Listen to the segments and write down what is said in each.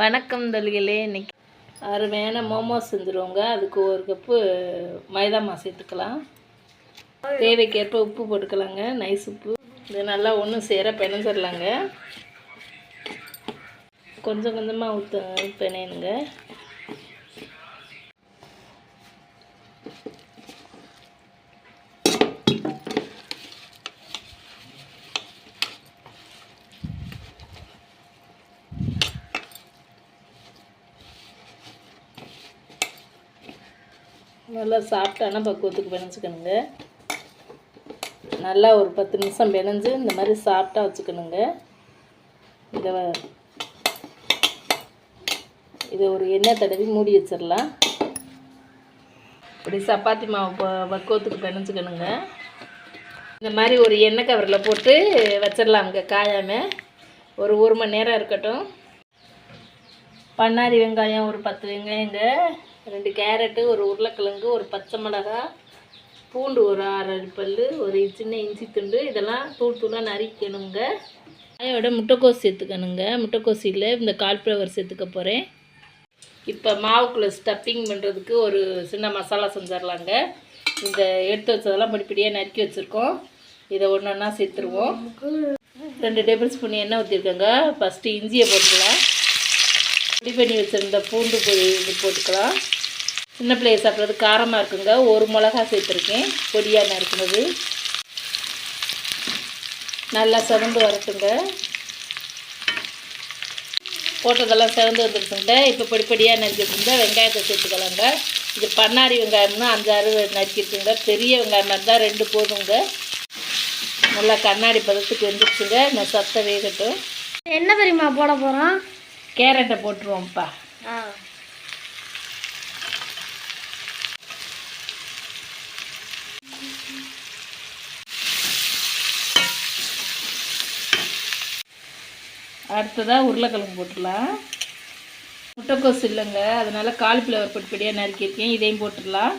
வணக்கம் தொழிலே இன்னைக்கு அருமையான மோமோஸ் செஞ்சுருவோங்க. அதுக்கு ஒரு கப்பு மைதா மாவு சேர்த்துக்கலாம். தேவைக்கேற்ப உப்பு போட்டுக்கலாங்க. நைஸ் உப்பு. இது நல்லா ஒன்றும் சேர பிணைஞ்சிடலாங்க கொஞ்சம் கொஞ்சமாக ஊற்று பிணையணுங்க. நல்லா சாஃப்டான பக்குவத்துக்கு பிணைச்சிக்கணுங்க நல்லா ஒரு பத்து நிமிஷம் பிணைஞ்சு இந்த மாதிரி சாஃப்டாக வச்சுக்கணுங்க. இதை இதை ஒரு எண்ணெய் தடவி மூடி வச்சிடலாம். இப்படி சப்பாத்தி மாவு ப- பக்குவத்துக்கு பிணைச்சிக்கணுங்க இந்த மாதிரி ஒரு எண்ணெய் கவரில் போட்டு வச்சிடலாமுங்க காயாமல் ஒரு ஒரு மணி நேரம் இருக்கட்டும். பண்ணாரி வெங்காயம் ஒரு பத்து வெங்காயங்க. ரெண்டு கேரட்டு ஒரு உருளைக்கிழங்கு ஒரு பச்சை மிளகா பூண்டு ஒரு ஆறு பல் ஒரு சின்ன இஞ்சி துண்டு. இதெல்லாம் தூள் தூளாக நறுக்கணுங்க காயோட முட்டைக்கோஸ் சேர்த்துக்கணுங்க. முட்டைக்கோசியில் இந்த கால்ஃப்ளவர் சேர்த்துக்க போகிறேன் இப்போ மாவுக்குள்ளே ஸ்டப்பிங் பண்ணுறதுக்கு ஒரு சின்ன மசாலா செஞ்சிடலாங்க இந்த எடுத்து வச்சதெல்லாம் படிப்படியாக நறுக்கி வச்சுருக்கோம். இதை ஒன்று ஒன்றா சேர்த்துருவோம். ரெண்டு டேபிள் ஸ்பூன் எண்ணெய் ஊற்றிருக்கேங்க ஃபஸ்ட்டு இஞ்சியை போட்டுக்கலாம். ரெடி பண்ணி வச்சுருந்த பூண்டு பொடி இது போட்டுக்கலாம். சின்ன பிள்ளைய சாப்பிட்றது காரமாக இருக்குங்க. ஒரு மிளகா சேர்த்துருக்கேன். பொடியாக நறுக்குனது நல்லா செவந்து வரட்டுங்க. போட்டதெல்லாம் செவந்து வந்துருக்குங்க இப்போ பொடிப்படியாக நறுக்கிட்டுருந்தா வெங்காயத்தை சேர்த்துக்கலாங்க. இது பண்ணாரி வெங்காயம்னா அஞ்சாறு நறுக்கிட்டுங்க பெரிய வெங்காயம் இருந்தால் ரெண்டு போதுங்க. நல்லா கண்ணாடி பதத்துக்கு வந்துருச்சுங்க. இந்த சத்தை வேகட்டும். என்ன தெரியுமா போட போகிறோம் கேரட்டை போட்டுருவோம்ப்பா. ஆ. அடுத்ததாக உருளைக்கிழங்கு போட்டுடலாம். முட்டைக்கோஸ் இல்லைங்க. அதனால் காலிஃப்ளவர் பொடிப்படியாக நறுக்கியிருக்கேன் இதையும் போட்டுடலாம்.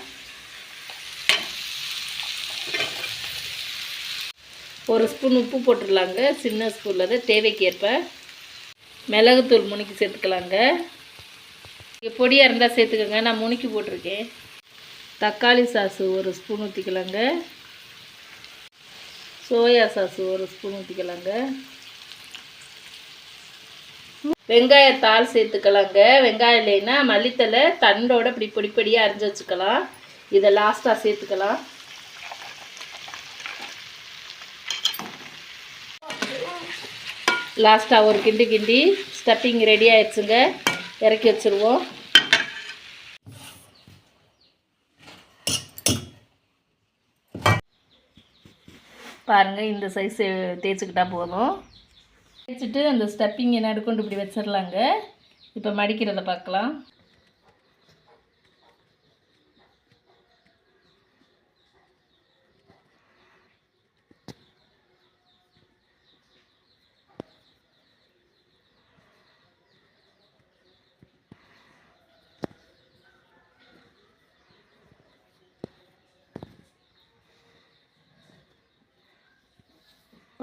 ஒரு ஸ்பூன் உப்பு போட்டுடலாங்க. சின்ன ஸ்பூனில் தான் தேவைக்கு ஏற்ப மிளகுத்தூள் முனிக்கி சேர்த்துக்கலாங்க. இங்கே பொடியாக இருந்தால் சேர்த்துக்கோங்க. நான் முனிக்கி போட்டிருக்கேன். தக்காளி சாஸு ஒரு ஸ்பூன் ஊற்றிக்கலாங்க சோயா சாஸு ஒரு ஸ்பூன் ஊற்றிக்கலாங்க வெங்காயத்தாள் சேர்த்துக்கலாங்க. வெங்காயம் இல்லைன்னா மல்லித்தலை தண்டோட இப்படி பொடி பொடியாக அரிஞ்சு வச்சுக்கலாம். இதை லாஸ்ட்டாக சேர்த்துக்கலாம். லாஸ்ட்டாக ஒரு கிண்டி கிண்டி ஸ்டப்பிங் ரெடி ஆயிடுச்சுங்க. இறக்கி வச்சுருவோம். பாருங்கள் இந்த சைஸ் தேய்ச்சிக்கிட்டால் போதும். தேய்ச்சிட்டு அந்த ஸ்டப்பிங்கை நடுக்கொண்டு இப்படி வச்சிடலாங்க இப்போ மடிக்கிறத பார்க்கலாம்.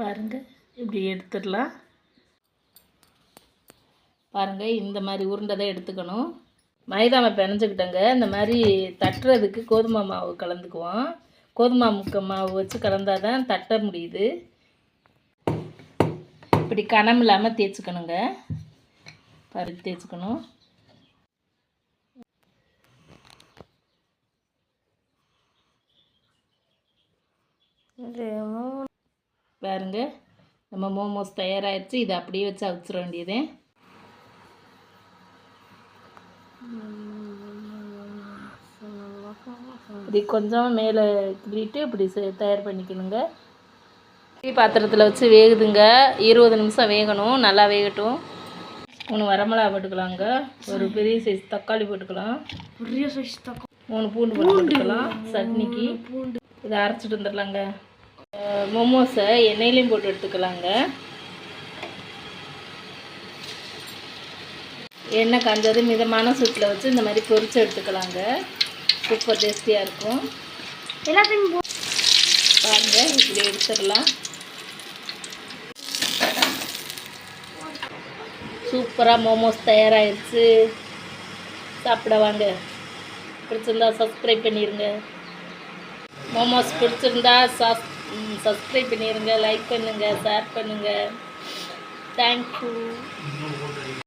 பாருங்கள் இப்படி எடுத்துடலாம். பாருங்கள் இந்த மாதிரி உருண்டை தான் எடுத்துக்கணும். மைதாவை பிணைஞ்சுக்கிட்டேங்க. இந்த மாதிரி தட்டுறதுக்கு கோதுமை மாவு கலந்துக்குவோம். கோதுமை முக்க மாவு வச்சு கலந்தால் தான் தட்ட முடியுது. இப்படி கனம் இல்லாமல் தேய்ச்சிக்கணுங்க. பாரு தேய்ச்சிக்கணும். பாருங்க. நம்ம மோமோஸ் தயாராகிடுச்சு இதை அப்படியே வச்சு அவிச்சிட வேண்டியதே. இப்படி கொஞ்சம் மேலே கிள்ளிட்டு இப்படி தயார் பண்ணிக்கணுங்க. இட்லி பாத்திரத்தில் வச்சு வேகுதுங்க. இருபது நிமிஷம் வேகணும். நல்லா வேகட்டும். மூணு வரமிளகா போட்டுக்கலாங்க. ஒரு பெரிய சைஸ் தக்காளி போட்டுக்கலாம். பெரிய சைஸ் தக்கம் மூணு பூண்டு போட்டுக்கலாம். சட்னிக்கு. பூண்டு இதை அரைச்சிட்டு வந்துடலாங்க. மோமோஸை எண்ணெயிலையும் போட்டு எடுத்துக்கலாங்க. எண்ணெய் காஞ்சது மிதமான சூட்டில் வச்சு இந்த மாதிரி பொரிச்சு எடுத்துக்கலாங்க. சூப்பர் டேஸ்டியாக இருக்கும். எல்லாத்தையும் பாருங்கள் இப்படி எடுத்துடலாம். சூப்பராக மோமோஸ் தயாராகிடுச்சு. சாப்பிட வாங்க. பிடிச்சிருந்தா சப்ஸ்கிரைப் பண்ணிடுங்க மோமோஸ் பிடிச்சிருந்தா சஸ் சப்ஸ்கிரைப் பண்ணிடுங்க லைக் பண்ணுங்கள் ஷேர் பண்ணுங்கள் தேங்க்யூ